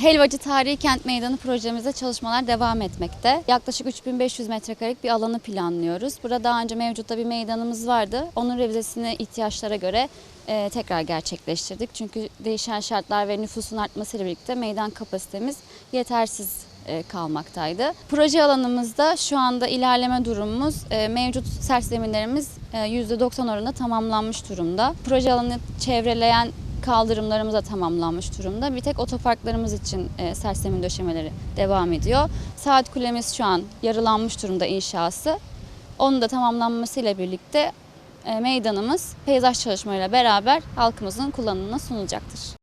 Helvacı Tarihi Kent Meydanı projemizde çalışmalar devam etmekte. Yaklaşık 3500 metrekarelik bir alanı planlıyoruz. Burada daha önce mevcutta bir meydanımız vardı. Onun revizesini ihtiyaçlara göre e, tekrar gerçekleştirdik. Çünkü değişen şartlar ve nüfusun artmasıyla birlikte meydan kapasitemiz yetersiz e, kalmaktaydı. Proje alanımızda şu anda ilerleme durumumuz e, mevcut sert zeminlerimiz e, %90 oranında tamamlanmış durumda. Proje alanını çevreleyen kaldırımlarımız da tamamlanmış durumda. Bir tek otoparklarımız için e, sert zemin döşemeleri devam ediyor. Saat kulemiz şu an yarılanmış durumda inşası. Onun da tamamlanmasıyla birlikte e, meydanımız peyzaj çalışmalarıyla beraber halkımızın kullanımına sunulacaktır.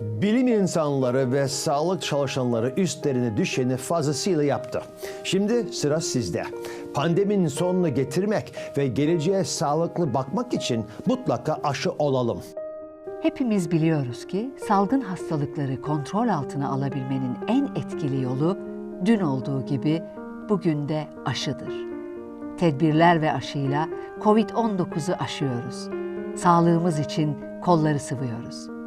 Bilim insanları ve sağlık çalışanları üstlerine düşeni fazlasıyla yaptı. Şimdi sıra sizde. Pandeminin sonunu getirmek ve geleceğe sağlıklı bakmak için mutlaka aşı olalım. Hepimiz biliyoruz ki salgın hastalıkları kontrol altına alabilmenin en etkili yolu dün olduğu gibi bugün de aşıdır. Tedbirler ve aşıyla Covid-19'u aşıyoruz. Sağlığımız için kolları sıvıyoruz.